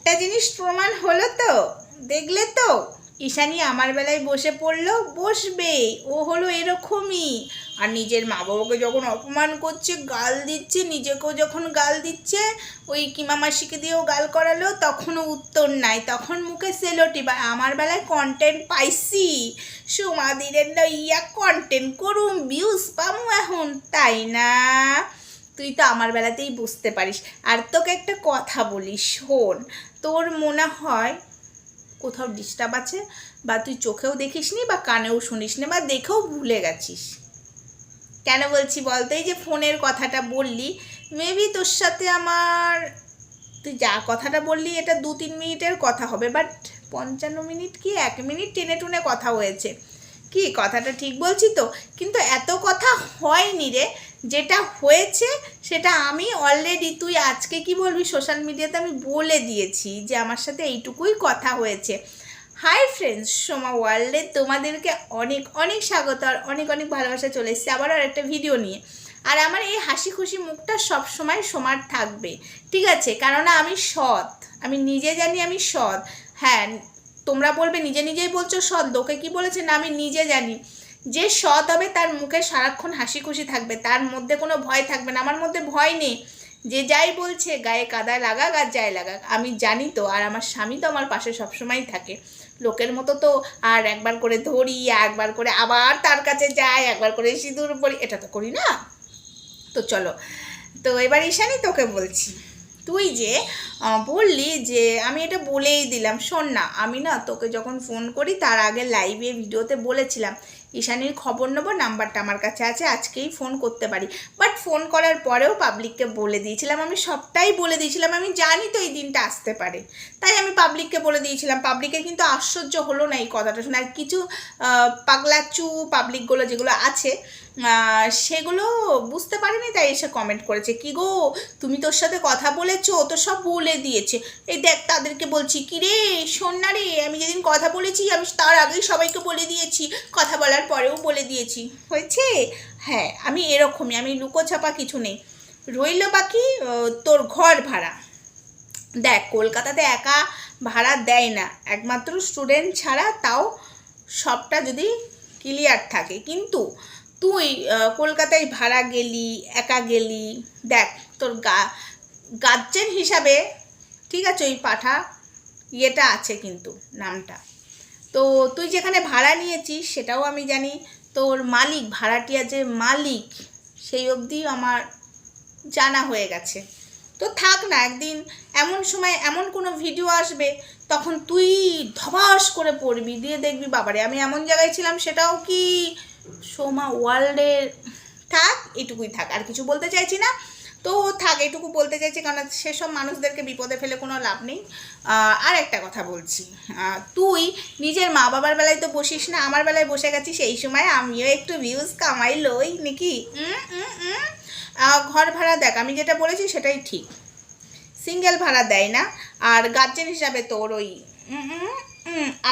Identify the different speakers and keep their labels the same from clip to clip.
Speaker 1: একটা জিনিস প্রমাণ হলো তো। দেখলে তো? ঈশানি আমার বেলায় বসে পড়ল, বসবে। ও হলো এরকমই। আর নিজের মা বাবাকে যখন অপমান করছে, গাল দিচ্ছে, নিজেকেও যখন গাল দিচ্ছে, ওই কিমা মাসিকে দিয়েও গাল করালো, তখনও উত্তর নাই। তখন মুখে সেলোটি বা আমার বেলায় কন্টেন্ট পাইছি। সুমাদিরের ইয়া কন্টেন্ট করুম ভিউজ পামু এখন, তাই না? তুই তো আমার বেলাতেই বুঝতে পারিস। আর তোকে একটা কথা বলি, শোন, তোর মনে হয় কোথাও ডিস্টার্ব আছে বা তুই চোখেও দেখিসনি বা কানেও শুনিসনি বা দেখেও ভুলে গেছিস? কেন বলছি বলতো এই যে ফোনের কথাটা বললি মেবি তোর সাথে আমার, তুই যা কথাটা বললি এটা দু তিন মিনিটের কথা হবে বাট পঞ্চান্ন মিনিট কি? এক মিনিট টেনে টুনে কথা হয়েছে। কি? কথাটা ঠিক বলছি তো? কিন্তু এত কথা হয়নি রে। যেটা হয়েছে, সেটা আমি অলরেডি তুই আজকে কি বলবি সোশ্যাল মিডিয়াতে আমি বলে দিয়েছি যে আমার সাথে এইটুকুই কথা হয়েছে। হাই ফ্রেন্ডস সোমা ওয়ার্ল্ডে তোমাদেরকে অনেক অনেক স্বাগত আর অনেক অনেক ভালোবাসা চলে এসেছে। আবার আর একটা ভিডিও নিয়ে। আর আমার এই হাসি খুশি মুখটা সব সময় সমান থাকবে, ঠিক আছে? কেননা আমি সৎ। আমি নিজে জানি আমি সৎ। হ্যাঁ তোমরা বলবে, নিজে নিজেই বলছো সৎ। লোকে কি বলেছে? না, আমি নিজে জানি। যে সৎ হবে তার মুখে সারাক্ষণ হাসি খুশি থাকবে, তার মধ্যে কোনো ভয় থাকবে না। আমার মধ্যে ভয় নেই। যে যাই বলছে, গায়ে কাদা লাগাক আর যাই লাগাক, আমি জানি তো, আর আমার স্বামী তো আমার পাশে সবসময় থাকে। লোকের মতো তো আর একবার করে ধরি, একবার করে আবার তার কাছে যাই, একবার করে সিঁদুর পরি, এটা তো করি না। তো চলো, তো এবার ঈশানি তোকে বলছি। তুই যে বললি যে, আমি এটা বলেই দিলাম, শোন না, আমি না তোকে যখন ফোন করি, তার আগে লাইভে ভিডিওতে বলেছিলাম। ঈশানির খবর নেব, নাম্বারটা আমার কাছে আছে, আজকেই ফোন করতে পারি। বাট ফোন করার পরেও পাবলিককে বলে দিয়েছিলাম, আমি সবটাই বলে দিয়েছিলাম, আমি জানি তো এই দিনটা আসতে পারে। তাই আমি পাবলিককে বলে দিয়েছিলাম পাবলিকের কিন্তু আশ্চর্য হলো না এই কথাটা শুনে। আর কিছু পাগলাচু পাবলিকগুলো যেগুলো আছে সেগুলো বুঝতে পারিনি, তাই এসে কমেন্ট করেছে। কি গো, তুমি তোর সাথে কথা বলেছ তো সব বলে দিয়েছে। এই দেখ, তাদেরকে বলছি কি রে শোন না রে, আমি যেদিন কথা বলেছি, আমি তার আগেই সবাইকে বলে দিয়েছি। কথা বলার পরেও বলে দিয়েছি। হয়েছে? হ্যাঁ আমি এরকমই, আমি লুকোছাপা কিছু নেই। রইল বাকি তোর ঘর ভাড়া। দেখ, কলকাতাতে একা ভাড়া দেয় না। একমাত্র স্টুডেন্ট ছাড়া তাও সবটা যদি ক্লিয়ার থাকে। কিন্তু তুই কলকাতায় ভাড়া গেলি, একা গেলি, দেখ, তোর গা, গার্জেন হিসাবে, ঠিক আছে, ওই পাঠা ইয়েটা আছে কিন্তু নামটা। তো তুই যেখানে ভাড়া নিয়েছিস, সেটাও আমি জানি, তোর মালিক, ভাড়াটিয়া যে মালিক, সেই অবধি আমার জানা হয়ে গেছে। তো থাক না, একদিন এমন সময় এমন কোনো ভিডিও আসবে, তখন তুই ধবাস করে পড়বি, দিয়ে দেখবি, বাবারে, আমি এমন জায়গায় ছিলাম, সেটাও কি সোমা ওয়ার্ল্ডের থাক, এটুকুই থাক, আর কিছু বলতে চাইছি না। তো থাক, এটুকু বলতে চাইছি, কারণ সেসব মানুষদেরকে বিপদে ফেলে কোনো লাভ নেই। আর একটা কথা বলছি। তুই নিজের মা বাবার বেলায় তো বসিস না, আমার বেলায় বসে গেছিস, এই সময় আমিও একটু ভিউজ কামাই লই, নাকি। ঘর ভাড়া দেখ, আমি যেটা বলেছি সেটাই ঠিক। সিঙ্গেল ভাড়া দেয় না, আর গার্জেন হিসাবে তোর ওই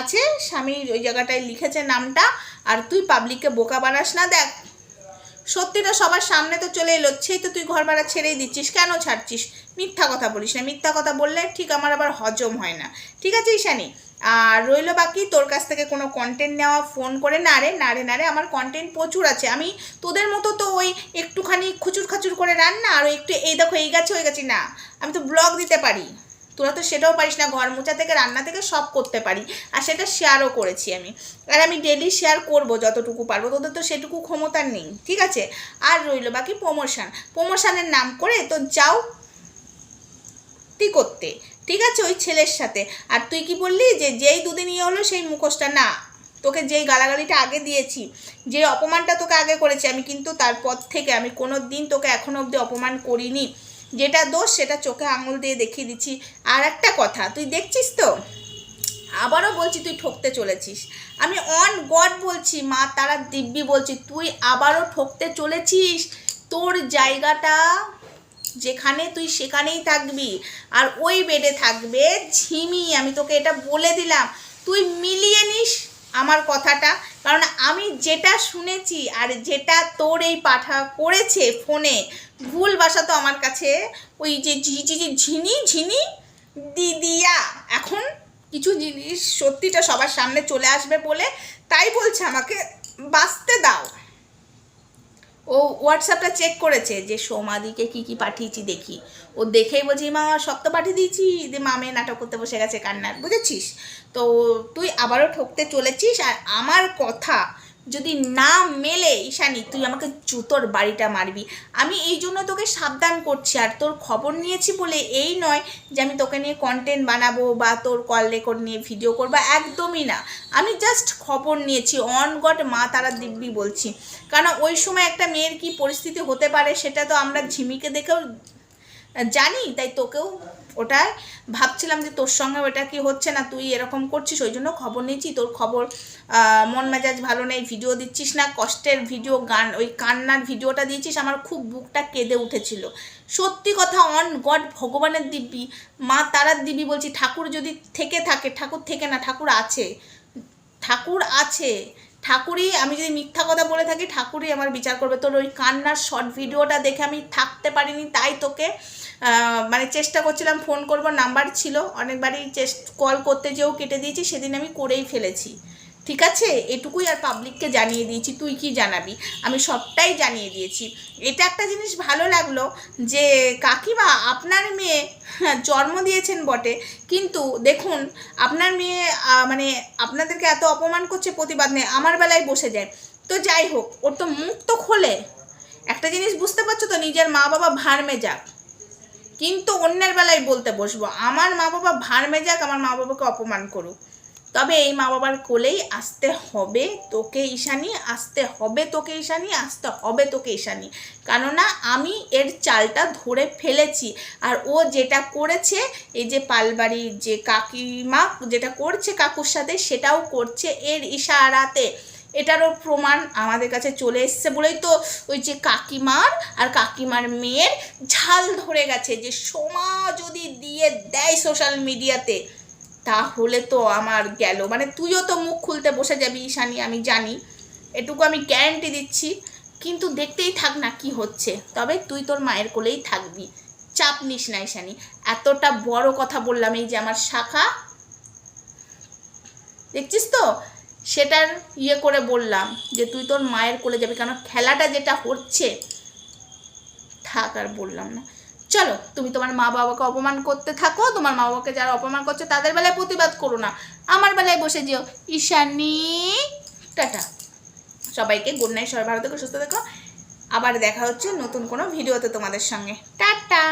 Speaker 1: আছে। স্বামীর ওই জায়গাটায় লিখেছে নামটা। আর তুই পাবলিককে বোকা বানাস না, দেখ। সত্যিটা সবার সামনে তো চলে এলো। সেই তো তুই ঘর ভাড়া ছেড়েই দিচ্ছিস। কেন ছাড়ছিস? মিথ্যা কথা বলিস না। মিথ্যা কথা বললে ঠিক আমার আবার হজম হয় না। ঠিক আছে, ঈশানি? আর রইল বাকি। তোর কাছ থেকে কোনো কন্টেন্ট নেওয়া ফোন করে না রে না রে না রে। আমার কন্টেন্ট প্রচুর আছে। আমি তোদের মতো তো ওই একটুখানি খুচুর খাচুর করে রান্না আর ওই একটু এই দেখো, এই গাছে, ওই গাছে, না। আমি তো ব্লগ দিতে পারি। তোরা তো সেটাও পারিস না, ঘর মোছা থেকে, রান্না থেকে সব করতে পারি। আর সেটা শেয়ারও করেছি আমি। আর আমি ডেলি শেয়ার করব যতটুকু পারব, তোদের তো সেটুকু ক্ষমতা নেই, ঠিক আছে? আর রইল বাকি প্রমোশন প্রমোশনের নাম করে তো যাও তুই করতে, ঠিক আছে? ওই ছেলের সাথে। আর তুই কি বললি যে, যেই দুদিন ইয়ে হলো সেই মুখোশটা, না, তোকে যেই গালাগালিটা আগে দিয়েছি, যে অপমানটা তোকে আগে করেছি, আমি কিন্তু তারপর থেকে, আমি কোনো দিন তোকে এখনও অবধি অপমান করিনি। যেটা দোষ, সেটা চোখে আঙুল দিয়ে দেখিয়ে দিচ্ছি। আর একটা কথা, তুই দেখছিস তো? আবারও বলছি, তুই ঠকতে চলেছিস। আমি অন গড বলছি, মা তারা দিব্যি বলছি, তুই আবারও ঠকতে চলেছিস? তোর জায়গাটা যেখানে তুই সেখানেই থাকবি। আর ওই বেডে থাকবে ঝিমি, আমি তোকে এটা বলে দিলাম। তুই মিলিয়ে নিস আমার কথাটা। কারণ আমি যেটা শুনেছি আর যেটা তোর এই পাঠা করেছে ফোনে, ভুল বাসা তো আমার কাছে ওই যে ঝিঝি ঝি, ঝিনি ঝিনি, দিদিয়া। এখন কিছু জিনিস সত্যিটা সবার সামনে চলে আসবে বলে তাই বলছে আমাকে, বাঁচতে দাও। ও হোয়াটসঅ্যাপটা চেক করেছে যে সোমাদিকে কি কি পাঠিয়েছি দেখি। ও দেখেই বলছি, মা, সব তো পাঠিয়ে দিয়েছি। যে মামে নাটক করতে বসে গেছে কান্নার, বুঝেছিস? তো তুই আবারও ঠকতে চলেছিস। আর আমার কথা যদি না মেলে, ঈশানি, তুই আমাকে জুতোর বাড়িটা মারবি। আমি এই জন্য তোকে সাবধান করছি, আর তোর খবর নিয়েছি বলে এই নয় যে আমি তোকে নিয়ে কন্টেন্ট বানাবো বা তোর কল রেকর্ড নিয়ে ভিডিও করব, একদমই না। আমি জাস্ট খবর নিয়েছি অন গড মা তারা দিব্যি বলছি। কারণ ওই সময় একটা মেয়ের কি পরিস্থিতি হতে পারে সেটা তো আমরা ঝিমিকে দেখেও জানি, তাই তোকেও ওটাই ভাবছিলাম যে তোর সঙ্গে ওটা কি হচ্ছে না তুই এরকম করছিস, ওই জন্য খবর নিয়েছি। তোর খবর মন মেজাজ ভালো নেই, ভিডিও দিচ্ছিস না, কষ্টের ভিডিও, গান, ওই কান্নার ভিডিওটা দিয়েছিস, আমার খুব বুকটা কেঁদে উঠেছিল। সত্যি কথা অন গড ভগবানের দিব্যি, মা তারার দিব্যি বলছি, ঠাকুর যদি থেকে থাকে, ঠাকুর থেকে না, ঠাকুর আছে। ঠাকুর আছে ঠাকুরই, আমি যদি মিথ্যা কথা বলে থাকি, ঠাকুরই আমার বিচার করবে। তোর ওই কান্নার শর্ট ভিডিওটা দেখে আমি থাকতে পারিনি, তাই তোকে মানে চেষ্টা করছিলাম ফোন করব নাম্বার ছিল, অনেকবারই চেষ্ট কল করতে যেও কেটে দিয়েছি, সেদিন আমি করেই ফেলেছি। ঠিক আছে? এটুকুই আর পাবলিককে জানিয়ে দিয়েছি তুই কি জানাবি? আমি সবটাই জানিয়ে দিয়েছি। এটা একটা জিনিস ভালো লাগল যে কাকিমা আপনার মেয়ে হ্যাঁ, জন্ম দিয়েছেন বটে। কিন্তু দেখুন আপনার মেয়ে মানে আপনাদেরকে এত অপমান করছে প্রতিবাদ নেই আমার বেলায় বসে যায়। তো যাই হোক ওর তো মুখ তো খোলে। একটা জিনিস বুঝতে পারছ তো নিজের মা বাবা ভাড়মে যাক কিন্তু অন্যের বেলায় বলতে বসবো আমার মা বাবা ভাড়মে যাক আমার মা বাবাকে অপমান করুক। তবে এই মা বাবার কোলেই আসতে হবে তোকে ঈশানি, আসতে হবে তোকে ঈশানি, আসতে হবে তোকে ঈশানি। কেননা আমি এর চালটা ধরে ফেলেছি। আর ও যেটা করেছে, এই যে পালবাড়ির যে কাকিমা যেটা করছে কাকুর সাথে, সেটাও করছে এর ইশারাতে। এটারও প্রমাণ আমাদের কাছে চলে এসছে বলেই তো ওই যে কাকিমার আর কাকিমার মেয়ের ঝাল ধরে গেছে। যে সোমা যদি দিয়ে দেয় সোশ্যাল মিডিয়াতে তাহলে তো আমার গেল। মানে তুইও তো মুখ খুলতে বসে যাবি ঈশানি, আমি জানি। এটুকু আমি গ্যারান্টি দিচ্ছি। কিন্তু দেখতেই থাক না কি হচ্ছে। তবে তুই তোর মায়ের কোলেই থাকবি। চাপ নিস না ঈশানি। এতটা বড় কথা বললাম এই যে আমার শাখা। দেখছিস তো? সেটার ইয়ে করে বললাম যে তুই তোর মায়ের কোলে যাবি। কারণ খেলাটা যেটা হচ্ছে। থাক আর বললাম না। চলো, তুমি তোমার মা বাবাকে অপমান করতে থাকো, তোমার মা বাবাকে যারা অপমান করছে তাদের বেলায় প্রতিবাদ করো না। আমার বেলায় বসে যেও। ঈশানি, টাটা। সবাইকে গুড নাইট সবাই ভালো সুস্থ থেকো। আবার দেখা হচ্ছে নতুন কোনো ভিডিওতে তোমাদের সঙ্গে। টাটা।